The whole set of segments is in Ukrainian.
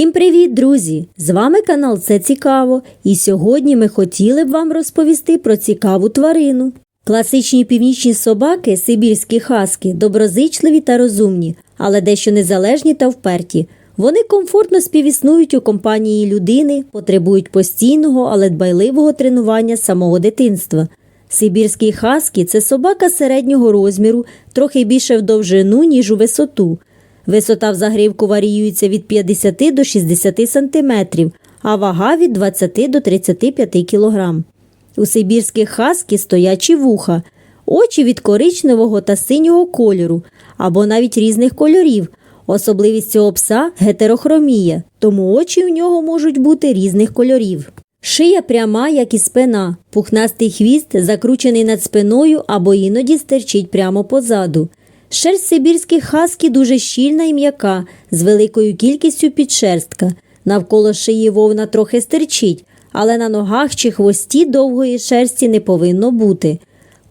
Всім привіт, друзі! З вами канал Це Цікаво, і сьогодні ми хотіли б вам розповісти про цікаву тварину. Класичні північні собаки, сибірські хаски, доброзичливі та розумні, але дещо незалежні та вперті. Вони комфортно співіснують у компанії людини, потребують постійного, але дбайливого тренування самого дитинства. Сибірський хаскі це собака середнього розміру, трохи більше в довжину, ніж у висоту. Висота в загривку варіюється від 50 до 60 см, а вага від 20 до 35 кг. У сибірських хаскі стоячі вуха, очі від коричневого та синього кольору або навіть різних кольорів. Особливість цього пса гетерохромія, тому очі у нього можуть бути різних кольорів. Шия пряма, як і спина, пухнастий хвіст закручений над спиною або іноді стирчить прямо позаду. Шерсть сибірських хаскі дуже щільна і м'яка, з великою кількістю підшерстка. Навколо шиї вовна трохи стирчить, але на ногах чи хвості довгої шерсті не повинно бути.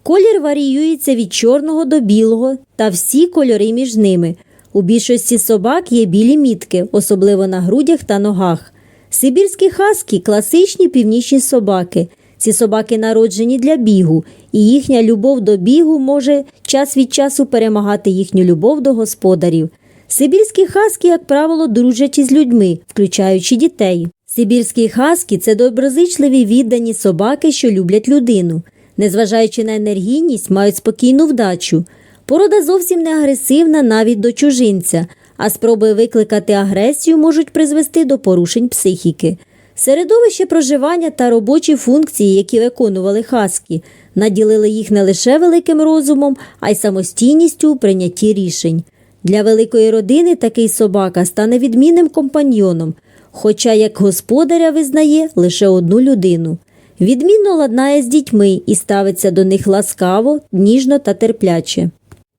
Колір варіюється від чорного до білого та всі кольори між ними. У більшості собак є білі мітки, особливо на грудях та ногах. Сибірські хаскі класичні північні собаки. Ці собаки народжені для бігу, і їхня любов до бігу може час від часу перемагати їхню любов до господарів. Сибірські хаскі, як правило, дружать із людьми, включаючи дітей. Сибірські хаскі це доброзичливі віддані собаки, що люблять людину. Незважаючи на енергійність, мають спокійну вдачу. Порода зовсім не агресивна навіть до чужинця, а спроби викликати агресію можуть призвести до порушень психіки. Середовище проживання та робочі функції, які виконували хаскі, наділили їх не лише великим розумом, а й самостійністю у прийнятті рішень. Для великої родини такий собака стане відмінним компаньйоном, хоча як господаря визнає лише одну людину. Відмінно ладнає з дітьми і ставиться до них ласкаво, ніжно та терпляче.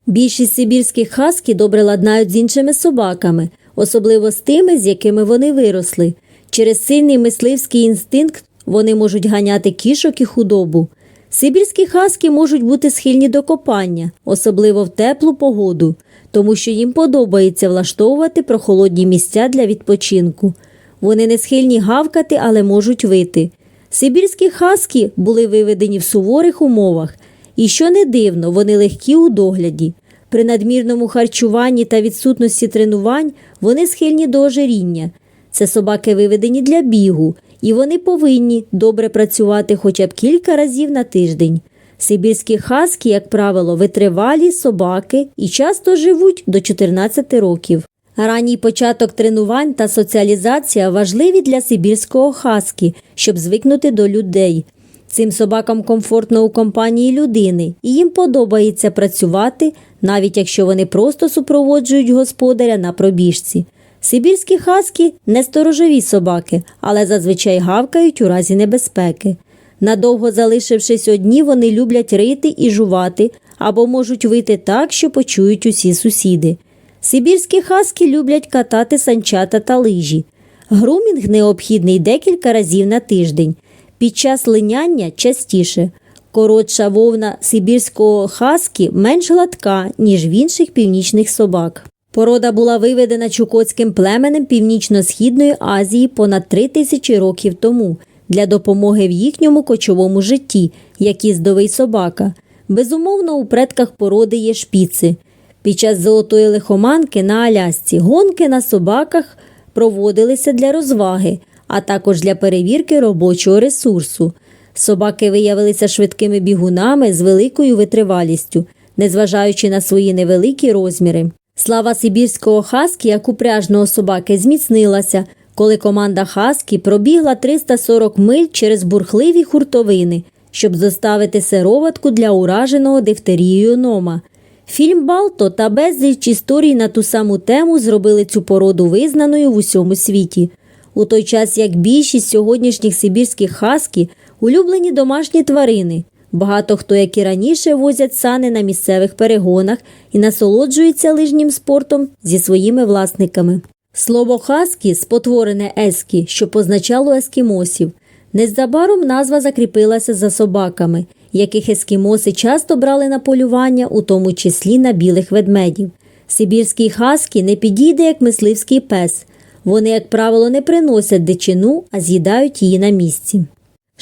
Більшість сибірських хаскі добре ладнають з іншими собаками, особливо з тими, з якими вони виросли. Через сильний мисливський інстинкт вони можуть ганяти кішок і худобу. Сибірські хаски можуть бути схильні до копання, особливо в теплу погоду, тому що їм подобається влаштовувати прохолодні місця для відпочинку. Вони не схильні гавкати, але можуть вити. Сибірські хаски були виведені в суворих умовах, і що не дивно, вони легкі у догляді. При надмірному харчуванні та відсутності тренувань вони схильні до ожиріння. Це собаки виведені для бігу, і вони повинні добре працювати хоча б кілька разів на тиждень. Сибірські хаски, як правило, витривалі собаки і часто живуть до 14 років. Ранній початок тренувань та соціалізація важливі для сибірського хаски, щоб звикнути до людей. Цим собакам комфортно у компанії людини, і їм подобається працювати, навіть якщо вони просто супроводжують господаря на пробіжці. Сибірські хаски не сторожові собаки, але зазвичай гавкають у разі небезпеки. Надовго залишившись одні, вони люблять рити і жувати або можуть вити так, що почують усі сусіди. Сибірські хаски люблять катати санчата та лижі. Грумінг необхідний декілька разів на тиждень. Під час линяння частіше. Коротша вовна сибірського хаскі менш гладка, ніж в інших північних собак. Порода була виведена чукотським племенем Північно-Східної Азії понад три тисячі років тому для допомоги в їхньому кочовому житті, як їздовий собака. Безумовно, у предках породи є шпіци. Під час золотої лихоманки на Алясці гонки на собаках проводилися для розваги, а також для перевірки робочого ресурсу. Собаки виявилися швидкими бігунами з великою витривалістю, незважаючи на свої невеликі розміри. Слава сибірського хаскі, як упряжного собаки, зміцнилася, коли команда Хаскі пробігла 340 миль через бурхливі хуртовини, щоб доставити сироватку для ураженого дифтерією нома. Фільм Балто та безліч історій на ту саму тему зробили цю породу визнаною в усьому світі. У той час як більшість сьогоднішніх сибірських хаскі улюблені домашні тварини. Багато хто, як і раніше, возять сани на місцевих перегонах і насолоджуються лижнім спортом зі своїми власниками. Слово хаскі спотворене ескі, що позначало ескімосів. Незабаром назва закріпилася за собаками, яких ескімоси часто брали на полювання, у тому числі на білих ведмедів. Сибірський хаскі не підійде як мисливський пес. Вони, як правило, не приносять дичину, а з'їдають її на місці.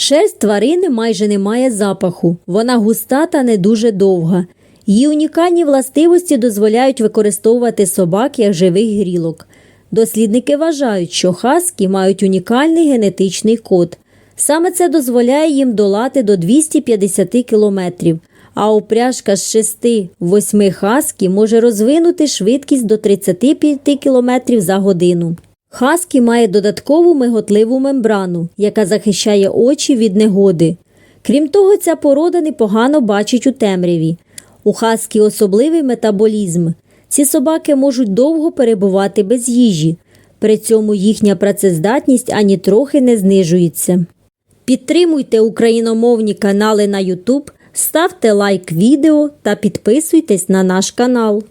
Шерсть тварини майже не має запаху, вона густа та не дуже довга. Її унікальні властивості дозволяють використовувати собак як живих грілок. Дослідники вважають, що хаскі мають унікальний генетичний код. Саме це дозволяє їм долати до 250 кілометрів, а упряжка з 6-8 хаскі може розвинути швидкість до 35 кілометрів за годину. Хаскі має додаткову миготливу мембрану, яка захищає очі від негоди. Крім того, ця порода непогано бачить у темряві. У хаскі особливий метаболізм. Ці собаки можуть довго перебувати без їжі, при цьому їхня працездатність ані трохи не знижується. Підтримуйте україномовні канали на YouTube, ставте лайк відео та підписуйтесь на наш канал.